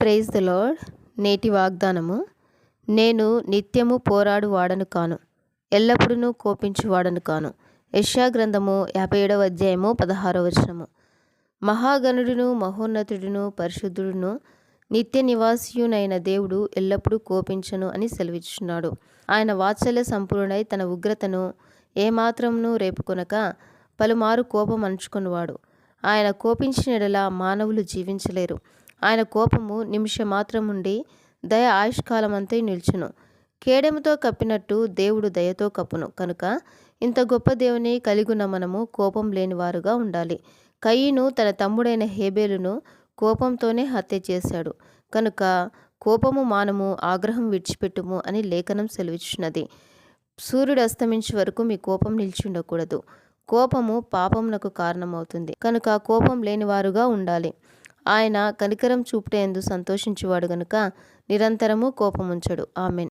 Praise the lord నేటి వాగ్దానము నేను నిత్యము పోరాడు వాడను కాను ఎల్లప్పుడూ కోపించువాడను కాను. యష్యా గ్రంథము యాభై ఏడవ అధ్యాయము పదహారవ వచనము. మహాగణుడును మహోన్నతుడును పరిశుద్ధుడును నిత్య నివాసియునైన దేవుడు ఎల్లప్పుడూ కోపించను అని సెలవిచ్చున్నాడు ఆయన వాత్సల్య సంపూర్ణై తన ఉగ్రతను ఏమాత్రమును రేపుకొనక పలుమారు కోపం అంచుకున్నవాడు ఆయన కోపించినడలా మానవులు జీవించలేరు. ఆయన కోపము నిమిషం మాత్రం ఉండి దయ ఆయుష్కాలమంతా నిల్చును. కేడెముతో కప్పినట్టు దేవుడు దయతో కప్పును. కనుక ఇంత గొప్ప దేవుని కలిగున్న మనము కోపం లేనివారుగా ఉండాలి. కయ్యను తన తమ్ముడైన హేబేలును కోపంతోనే హత్య చేశాడు. కనుక కోపము మానము ఆగ్రహం విడిచిపెట్టుము అని లేఖనం సెలవిచ్చినది సూర్యుడు అస్తమించే వరకు మీ కోపం నిలిచి ఉండకూడదు కోపము పాపమునకు కారణమవుతుంది. కనుక కోపం లేనివారుగా ఉండాలి. ఆయన కనికరం చూపుటేందు సంతోషించువాడు గనుక నిరంతరము కోపముంచడు. ఆమెన్.